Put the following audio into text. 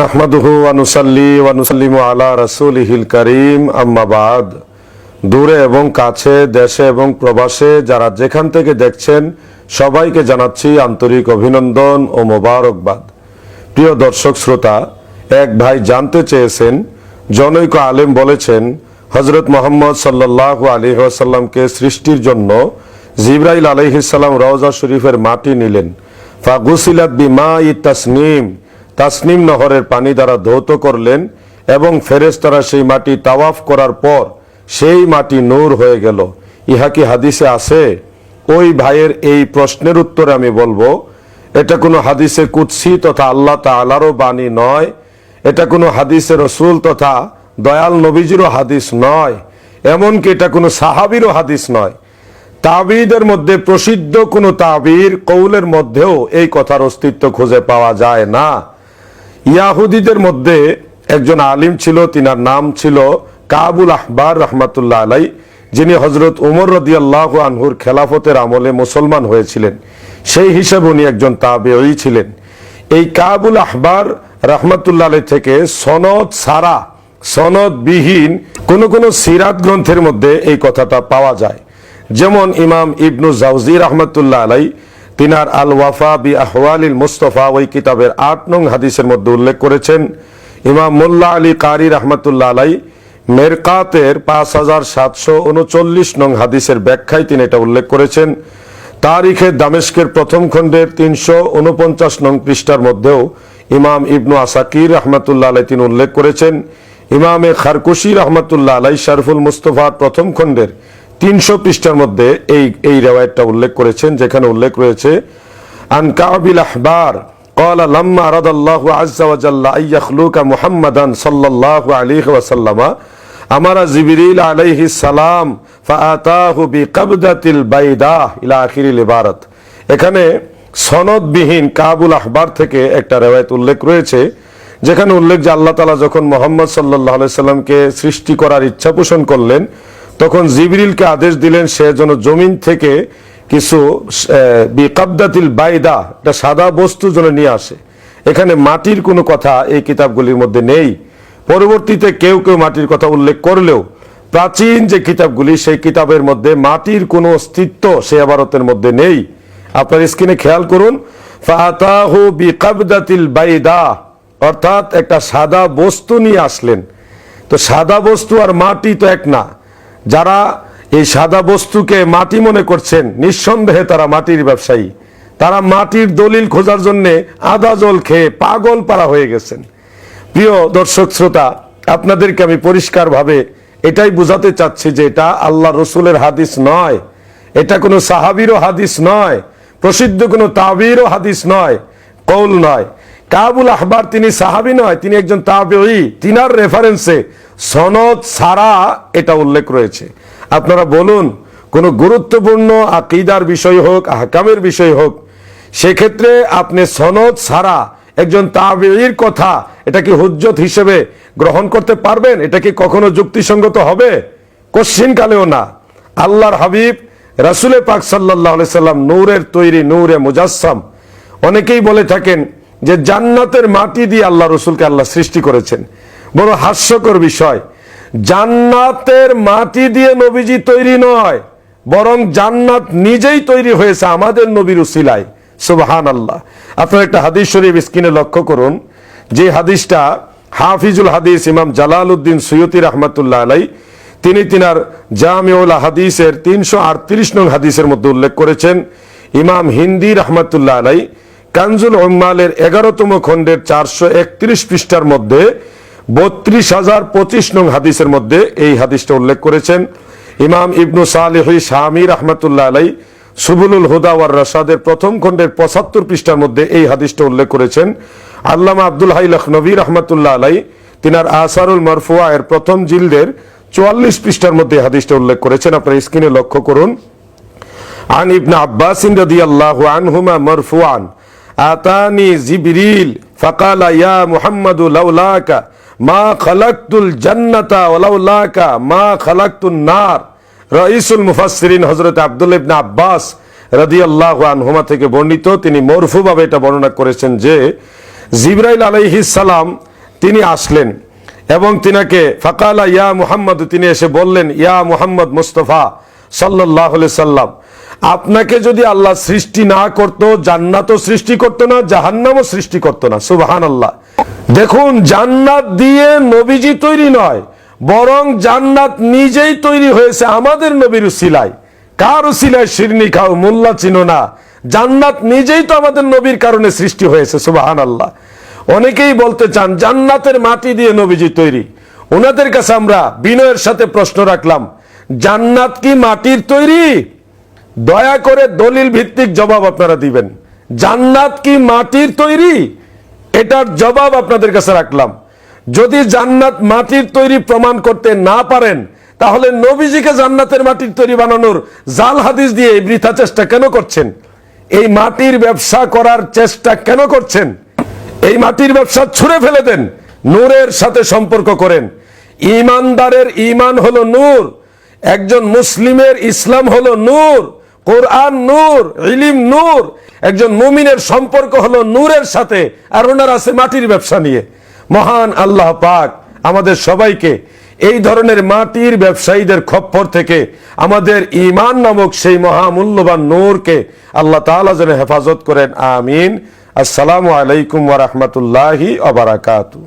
নাহমাদুহু ওয়ানুসাল্লি ওয়ানুসাল্লিমু আলা রাসূলিহিল কারীম আম্মা বাদ দূরে এবং কাছে, দেশে এবং প্রবাসে যারা যেখান থেকে দেখছেন সবাইকে জানাচ্ছি আন্তরিক অভিনন্দন ও মোবারকবাদ। প্রিয় দর্শক শ্রোতা, এক ভাই জানতে চেয়েছেন, জনৈক আলেম বলেছেন হজরত মোহাম্মদ সাল্লাহ আলী আসাল্লামকে সৃষ্টির জন্য জিব্রাইল আলহিসাল্লাম রওজা শরীফের মাটি নিলেন। ফাগুসিলাত বিমা ই তাসনিম নহরের পানি দ্বারা ধৌত করলেন এবং ফেরেশতারা সেই মাটি তাওয়াফ করার পর সেই মাটি নূর হয়ে গেল। ইহা কি হাদিসে আছে? ওই ভাইয়ের এই প্রশ্নের উত্তরে আমি বলব, এটা কোনো হাদিসে কুৎসি তথা আল্লাহ তাআলারও বাণী নয়, এটা কোনো হাদিসে রসুল তথা দয়াল নবীজিরও হাদিস নয়, এমনকি এটা কোনো সাহাবিরও হাদিস নয়। তাবিদের মধ্যে প্রসিদ্ধ কোনো তাবির কৌলের মধ্যেও এই কথার অস্তিত্ব খুঁজে পাওয়া যায় না। ইয়াহুদিদের মধ্যে একজন আলিম ছিল, তিনার নাম ছিল কাবুল আহবার রহমাতুল্লাহ আলাই যিনি হজরত উমর রদিয়াল্লাহ আনহুর খেলাফতের আমলে মুসলমান হয়েছিলেন। সেই হিসেবে উনি একজন তাবেই ছিলেন। এই কাবুল আহবার রহমাতুল্লাহ আলাই থেকে সনদ সারা, সনদবিহীন কোন কোন সিরাত গ্রন্থের মধ্যে এই কথাটা পাওয়া যায়। যেমন ইমাম ইবনু জাউজি রহমতুল্লাহ আলাই তিনার আল ওয়াফা বি আহওয়ালিল মুস্তফা, ওই কিতাবের আট নং হাদিসের মধ্যে উল্লেখ করেছেন, ইমাম মোল্লা আলী কারি রহমতুল্লাহ আলাই, মেরকাতের পাঁচ হাজার সাতশো উনচল্লিশ নং হাদিসের ব্যাখ্যায় তিনি এটা উল্লেখ করেছেন। তারিখে দামেস্কের প্রথম খণ্ডের তিনশো উনপঞ্চাশ নং পৃষ্ঠার মধ্যেও ইমাম ইবনু আসাকির রহমতুল্লাহ আলাই তিনি উল্লেখ করেছেন। ইমামে খারকুশি রহমতুল্লাহ আলাই, শারফুল মুস্তফার প্রথম খণ্ডের তিনশো পৃষ্ঠার মধ্যে এই এই রেওয়ায়তটা উল্লেখ করেছেন যেখানে উল্লেখ রয়েছে আন কাবিল আহবার قال لما أراد الله عز وجل أن يخلق محمدا صلى الله عليه وسلم أمر جبريل عليه السلام فآتاه بقبضة البيضاء إلى آخر العبارة এখানে সনদবিহীন কাবুল আহবার থেকে একটা রেওয়ায়ত উল্লেখ রয়েছে যেখানে উল্লেখ যে আল্লাহ তালা যখন মোহাম্মদ সাল্লাহ সাল্লামকে সৃষ্টি করার ইচ্ছা পোষণ করলেন তখন জিবরিলকে আদেশ দিলেন সে যেন জমিন থেকে কিছু বিকাবদাতিল বাইদা, একটা সাদা বস্তু যেন নিয়ে আসে। এখানে মাটির কোনো কথা এই কিতাবগুলির মধ্যে নেই। পরবর্তীতে কেউ কেউ মাটির কথা উল্লেখ করলেও প্রাচীন যে কিতাবগুলি, সেই কিতাবের মধ্যে মাটির কোনো অস্তিত্ব সে আবারতের মধ্যে নেই। আপনার স্ক্রিনে খেয়াল করুন বাইদা, অর্থাৎ একটা সাদা বস্তু নিয়ে আসলেন। তো সাদা বস্তু আর মাটি তো এক না। যারা এই সাদা বস্তুকে মাটি মনে করছেন, নিঃসন্দেহে তারা মাটির ব্যবসায়ী। তারা মাটির দলিল খোঁজার জন্য আদা জল খেয়ে পাগল পাড়া হয়ে গেছেন। প্রিয় দর্শক শ্রোতা, আপনাদেরকে আমি পরিষ্কারভাবে এটাই বুঝাতে চাচ্ছি যে এটা আল্লাহ রসুলের হাদিস নয়। এটা কোনো সাহাবিরও হাদিস নয়। প্রসিদ্ধ কোনো তাবিরও হাদিস নয়। কৌল নয়। কাবুল আহবার তিনি সাহাবি নয়, তিনি একজন তাবেই তিনার রেফারেন্সে সনদ সারা এটা উল্লেখ রয়েছে। আপনারা বলুন, কোনো গুরুত্বপূর্ণ আকিদার বিষয় হোক, আহকামের বিষয় হোক, সেক্ষেত্রে আপনি সনদ ছাড়া একজন তাবেইর কথা এটা কি হুজ্জত হিসেবে গ্রহণ করতে পারবেন? এটা কি কখনো যুক্তিসঙ্গত হবে? কশ্চিন কালেও না। আল্লাহর হাবিব রাসুলে পাক সাল্লাহ সাল্লাম নূরের তৈরি, নূরে মুজাসসাম, অনেকেই বলে থাকেন যে জান্নাতের মাটি দিয়ে আল্লাহ রসুলকে আল্লাহ সৃষ্টি করেছেন। বড় হাস্যকর বিষয়। জান্নাতের মাটি দিয়ে নবীজি তৈরি নয়, বরং জান্নাত নিজেই তৈরি হয়েছে আমাদের নবীর উসিলায়। সুবহান আল্লাহ আপনার একটা হাদিস শরীফ স্ক্রিনে লক্ষ্য করুন। যে হাদিসটা হাফিজুল হাদিস ইমাম জালাল উদ্দিন সৈয়দি রহমতুল্লাহ আলাই, তিনি তিনার জামিউল হাদিসের তিনশো আটত্রিশ নং হাদিসের মধ্যে উল্লেখ করেছেন। ইমাম হিন্দি রহমতুল্লাহ আলাই কানজুল উম্মালের এগারোতম খণ্ডের চারশো একত্রিশ পৃষ্ঠার মধ্যে বত্রিশ হাজার পঁচিশ নং হাদিসের মধ্যে এই হাদিসটা উল্লেখ করেছেন। ইমাম ইবনু সালেহ শাহমি রহমতুল্লাহ আলাই সুবুলুল হুদাওয়ার রাসাদের প্রথম খণ্ডের পঁচাত্তর পৃষ্ঠার মধ্যে এই হাদিসটা উল্লেখ করেছেন। আল্লামা আব্দুল হাই লখনবী রহমতুল্লাহ আলাই তিনার আসারুল মরফুয়া এর প্রথম জিলদের চুয়াল্লিশ পৃষ্ঠার মধ্যে হাদিসটা উল্লেখ করেছেন। আপনার স্ক্রিনে লক্ষ্য করুন। আন ইবনা আব্বাস আল্লাহ আনহুমা মরফুয়ান আতানি জিবরিল, ফাকালা ইয়া মুহাম্মাদু লাউলাকা, মা খালাকতুল জান্নাতা ওলাউলাকা মা খালাকতুন নার। রাইসুল মুফাসসিরিন হযরত আব্দুল ইবনে আব্বাস রাদিয়াল্লাহু আনহুমা থেকে বর্ণিত, তিনি মরফুভাবে এটা বর্ণনা করেছেন যে, জিবরাইল আলাইহিস সালাম, তিনি আসলেন এবং তিনাকে ফাকালা ইয়া মুহাম্মদ, তিনি এসে বললেন, ইয়া মুহাম্মদ মুস্তফা আলাইহি সাল্লাম আপনাকে যদি আল্লাহ সৃষ্টি না করত, জান্নাতও সৃষ্টি করত না, জাহান্নামও সৃষ্টি করত না সুবাহান আল্লাহ দেখুন, জান্নাত দিয়ে নবীজি তৈরি নয়, বরং জান্নাত নিজেই তৈরি হয়েছে আমাদের নবীর উসিলায়। কার উসিলায় শিরনি খাও, মোল্লা চিনো না। জান্নাত নিজেই তো আমাদের নবীর কারণে সৃষ্টি হয়েছে সুবাহান আল্লাহ অনেকেই বলতে চান, জান্নাতের মাটি দিয়ে নবীজি তৈরি। ওনাদের কাছে আমরা বিনয়ের সাথে প্রশ্ন রাখলাম, জান্নাত কি মাটির তৈরি? দয়া করে দলিল ভিত্তিক জবাব আপনারা দিবেন। জান্নাত কি মাটির তৈরি? এটার জবাব আপনাদের কাছে রাখলাম। যদি জান্নাত মাটির তৈরি প্রমাণ করতে না পারেন, তাহলে নবীজিকে জান্নাতের মাটির তৈরি বানানোর জাল হাদিস দিয়ে এই বৃথা চেষ্টা কেন করছেন? এই মাটির ব্যবসা করার চেষ্টা কেন করছেন? এই মাটির ব্যবসা ছুঁড়ে ফেলে দেন, নূরের সাথে সম্পর্ক করেন। ইমানদারের ইমান হলো নূর, একজন মুসলিমের ইসলাম হলো নূর। কোরআন নূর, ইলিম নূর। একজন মুমিনের সম্পর্ক হলো নূরের সাথে আর ওনার আছে মাটির ব্যবসা নিয়ে। মহান আল্লাহ পাক আমাদের সবাইকে এই ধরনের মাটির ব্যবসায়ীদের খপ্পর থেকে আমাদের ইমান নামক সেই মহামূল্যবান নূরকে আল্লাহ তাআলা যেন হেফাজত করেন। আমিন। আসসালামু আলাইকুম ওয়া রাহমাতুল্লাহি ওয়া বারাকাতুহু।